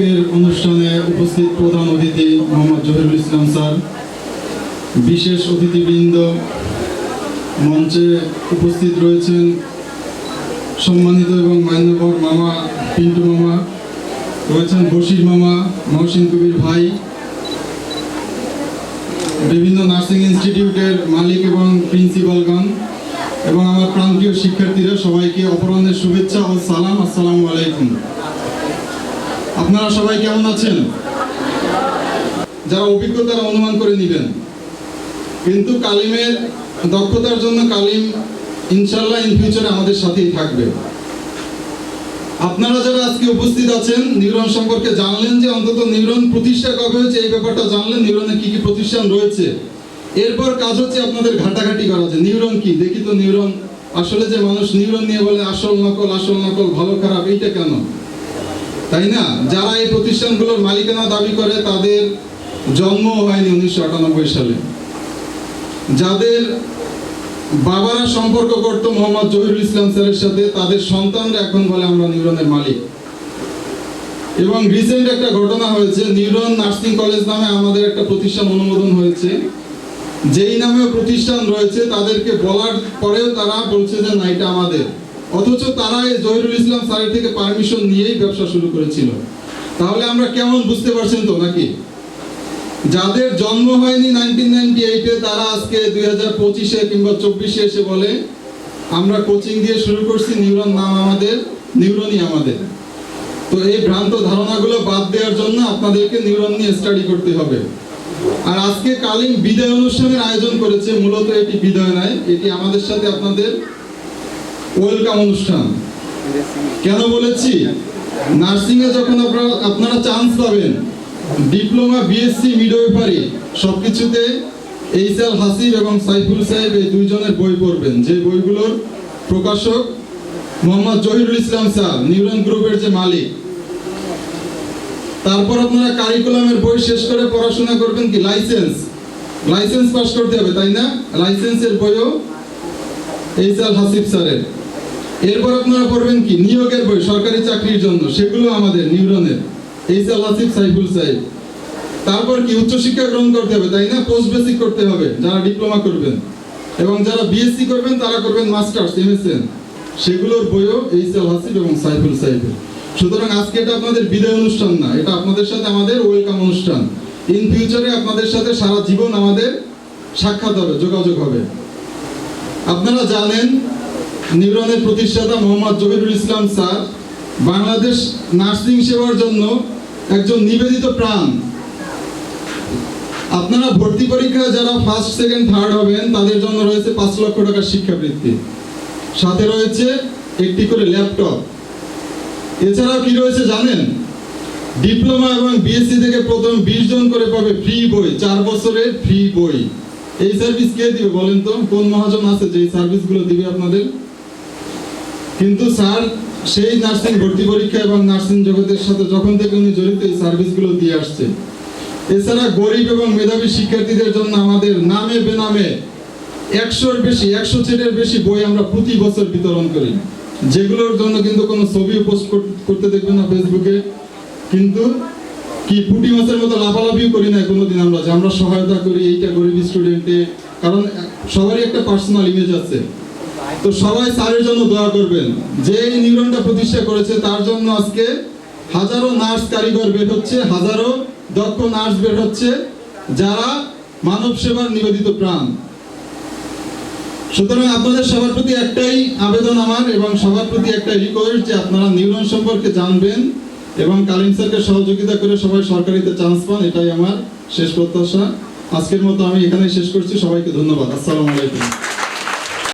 আজকের অনুষ্ঠানে উপস্থিত প্রধান অতিথি মোহাম্মদ জহিরুল ইসলাম স্যার, বিশেষ অতিথিবৃন্দ মঞ্চে উপস্থিত রয়েছেন সম্মানিত এবং মান্যবর মামা পিন্টু মামা, রয়েছেন বশির মামা, মহসিন কবির ভাই, বিভিন্ন নার্সিং ইনস্টিটিউটের মালিক এবং প্রিন্সিপালগণ এবং আমার প্রান্তীয় শিক্ষার্থীরা সবাইকে অপরাহ্নের শুভেচ্ছা ও সালাম, আসসালামু আলাইকুম। আপনারা সবাই কেমন আছেন? যারা অভিজ্ঞ তারা অনুমান করে নেবেন। কিন্তু কালিমের দক্ষতার জন্য কালিম ইনশাল্লাহ ইন ফিউচারে আমাদের সাথেই থাকবে। আপনারা যারা আজকে উপস্থিত আছেন নিউরন সম্পর্কে জানলেন যে অন্তত নিউরন প্রতিষ্ঠা কবে হয়েছে, এই ব্যাপারটা জানলেন নিউরনের কি কি প্রতিষ্ঠান রয়েছে। এরপর কাজ হচ্ছে আপনাদের ঘাটাঘাটি করা যে নিউরন কি? দেখি তো নিউরন আসলে যে মানুষ নিউরন নিয়ে বলে, আসল নকল আসল নকল, ভালো খারাপ, এইটা কেন? তাই না? যারা এই প্রতিষ্ঠানগুলোর মালিকানা দাবি করে, তাদের জন্ম হয়নি উনিশশো আটানব্বই সালে। যাদের বাবারা সম্পর্ক করত মোহাম্মদ জহিরুল ইসলাম স্যারের সাথে, তাদের সন্তানরা এখন বলে আমরা নিউরনের মালিক। এবং রিসেন্ট একটা ঘটনা হয়েছে, নিউরন নার্সিং কলেজ নামে আমাদের একটা প্রতিষ্ঠান অনুমোদন হয়েছে। যেই নামে প্রতিষ্ঠান রয়েছে, তাদেরকে বলার পরেও তারা বলছে যে না, এটা আমাদের। অথচ তারা এই জহিরুল ইসলাম স্যারের থেকে পারমিশন নিয়েই ব্যবসা শুরু করেছিল। তাহলে আমরা কেমন বুঝতে পারছেন তো নাকি? যাদের জন্ম হয়নি নাইনটিন নাইনটি এইটে তারা আজকে দুই হাজার পঁচিশে কিংবা চব্বিশে এসে বলে, আমরা কোচিং দিয়ে শুরু করছি, নিউরন নাম আমাদের, নিউরনই আমাদের। তো এই ভ্রান্ত ধারণাগুলো বাদ দেওয়ার জন্য আপনাদেরকে নিউরন নিয়ে স্টাডি করতে হবে। আর আজকে কালীন বিদায় অনুষ্ঠানের আয়োজন করেছে, মূলত এটি বিদায় নয়, এটি আমাদের সাথে আপনাদের ওয়েলকাম অনুষ্ঠান। কেন বলেছি? নার্সিং এ যখন আপনারা আপনারা চান্স পাবেন ডিপ্লোমা বিএসসি মিডওয়েফারি সবকিছুতে এইচএল হাসিব এবং সাইফুল সাহেব এই দুইজনের বই পড়বেন। যে বইগুলোর প্রকাশক মোহাম্মদ জহিরুল ইসলাম স্যার, নিউরন গ্রুপের যে মালিক। তারপর আপনারা কারিকুলামের বই শেষ করে পড়াশোনা করবেন কি? লাইসেন্স লাইসেন্স পাস করতে হবে, তাই না? লাইসেন্সের বইও এইচএল হাসিব স্যারের। এরপর আপনারা পড়বেন কি, নিয়োগের বই, সরকারি চাকরির জন্য, সেগুলো আমাদের নিউরনের। এইচএল হাসিব সাইফুল সাহেব তারপর কি, উচ্চশিক্ষা গ্রহণ করতে হবে, তাই না? পোস্ট বেসিক করতে হবে, যারা ডিপ্লোমা করবেন। এবং যারা বিএসসি করবেন, তারা করবেন মাস্টার্স এমএসএন সেগুলোর বইও এইচএল হাসিব এবং সাইফুল সাহেবের সুতরাং আজকে এটা আপনাদের বিদায় অনুষ্ঠান না, এটা আপনাদের সাথে আমাদের ওয়েলকাম অনুষ্ঠান। ইন ফিউচারে আপনাদের সাথে সারা জীবন আমাদের সাক্ষাৎ হবে, যোগাযোগ হবে। আপনারা জানেন নিউরনের প্রতিষ্ঠাতা মোহাম্মদ জহিরুল ইসলাম স্যার, বাংলাদেশ নার্সিং সেবার জন্য একজন নিবেদিত প্রাণ। আপনারা ভর্তি পরীক্ষায় যারা ফার্স্ট সেকেন্ড থার্ড হবেন, তাদের জন্য রয়েছে পাঁচ লক্ষ টাকার শিক্ষাবৃত্তি। সাথে রয়েছে একটি করে ল্যাপটপ। এছাড়াও কি রয়েছে জানেন? ডিপ্লোমা এবং বিএসসি থেকে প্রথম বিশ জন করে পাবে ফ্রি বই, চার বছরের ফ্রি বই। এই সার্ভিস কে দিবে বলেন তো? কোন মহাজন আছে যে সার্ভিসগুলো দিবে আপনাদের? কিন্তু স্যার, সেই নার্সিং ভর্তি পরীক্ষা এবং নার্সিং জগতের সাথে যখন থেকে উনি জড়িত, এই সার্ভিসগুলো দিয়ে আসছে। এছাড়া গরিব এবং মেধাবী শিক্ষার্থীদের জন্য আমাদের নামে বেনামে একশোর বেশি, একশো সেটের বেশি বই আমরা প্রতি বছর বিতরণ করি। যেগুলোর জন্য কিন্তু কোনো ছবি পোস্ট করতে দেখবেন না ফেসবুকে। কিন্তু কি পুটি মাছের মতো লাফালাফিও করি না কোনোদিন আমরা, যে আমরা সহায়তা করি এইটা গরিব স্টুডেন্টে কারণ সবারই একটা পার্সোনাল ইমেজ আছে। তো সবাই স্যারের জন্য দোয়া করবেন। যে এই নিউরনটা প্রতিষ্ঠা করেছে, তার জন্য আজকে হাজারো নার্স কারিগর বের হচ্ছে, হাজারো দক্ষ নার্স বের হচ্ছে, যারা মানব সেবার নিবেদিত প্রাণ। সুতরাং আপনাদের সবার প্রতি একটাই আবেদন আমার এবং সবার প্রতি একটা রিকোয়েস্ট যে আপনারা নিউরন সম্পর্কে জানবেন এবং কালিম স্যারকে সহযোগিতা করে সবাই সরকারিতে চান্স পান, এটাই আমার শেষ প্রত্যাশা। আজকের মতো আমি এখানেই শেষ করছি। সবাইকে ধন্যবাদ। আসসালামু আলাইকুম।